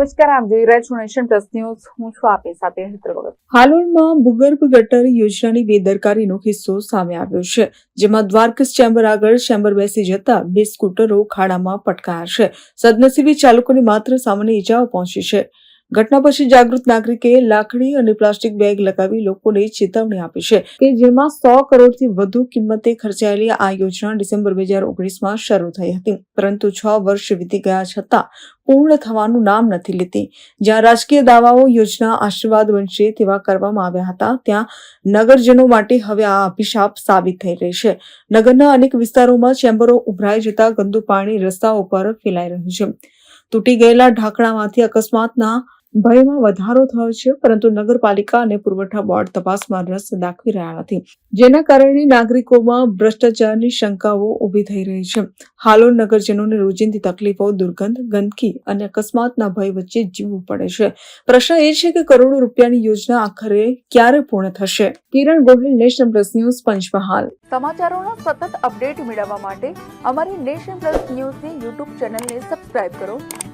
નમસ્કાર, આપ જોઈ રહ્યા છો નેશન પ્લસ ન્યૂઝ. હું છું આપની સાથે હેતલ વગર હાલોલમાં ભૂગર્ભ ગટર યોજનાની બેદરકારીનો કિસ્સો સામે આવ્યો છે, જેમાં દ્વારકસ ચેમ્બર આગળ ચેમ્બર બેસી જતા બે સ્કૂટરો ખાડામાં પટકાયા છે. સદનસીબે ચાલકોને માત્ર સામાન્ય ઈજાઓ પહોંચી છે. ઘટના પછી જાગૃત નાગરિકે લાકડી અને પ્લાસ્ટિક બેગ લગાવી લોકોને ચેતવણી આપી છે કે જેમાં સો કરોડથી વધુ કિંમતે ખર્ચાયેલી આ યોજના ડિસેમ્બર બે હજાર શરૂ થઈ હતી. પરંતુ છ વર્ષ વીતી ગયા છતાં પૂર્ણ થવાનું નામ નથી લેતી. જ્યાં રાજકીય દાવાઓ યોજના આશીર્વાદ બનશે તેવા કરવામાં આવ્યા હતા, ત્યાં નગરજનો માટે હવે આ અભિશાપ સાબિત થઈ રહી છે. નગરના અનેક વિસ્તારોમાં ચેમ્બરો ઉભરાઈ જતા ગંદુ પાણી રસ્તાઓ પર ફેલાઈ રહ્યું છે. તૂટી ગયેલા ઢાંકણામાંથી અકસ્માતના ભયમાં વધારો થયો છે, પરંતુ નગરપાલિકા અને પુરવઠા બોર્ડ તપાસમાં રસ દાખવી રહ્યા નથી. જેના કારણે નાગરિકોમાં ભ્રષ્ટાચારની શંકાઓ ઊભી થઈ રહી છે. હાલોલ નગરજનોને રોજિંદી તકલીફો, દુર્ગંધ, ગંદકી અને અકસ્માતના ભય વચ્ચે જીવવું પડે છે. પ્રશ્ન એ છે કે કરોડો રૂપિયાની યોજના આખરે ક્યારે પૂર્ણ થશે? Kiran Gohil, Nation Plus News, Panchmahal. સમાચારોનો સતત અપડેટ મેળવવા માટે અમારી નેશન પ્લસ ન્યૂઝની યુટ્યુબ ચેનલને સબસ્ક્રાઇબ કરો.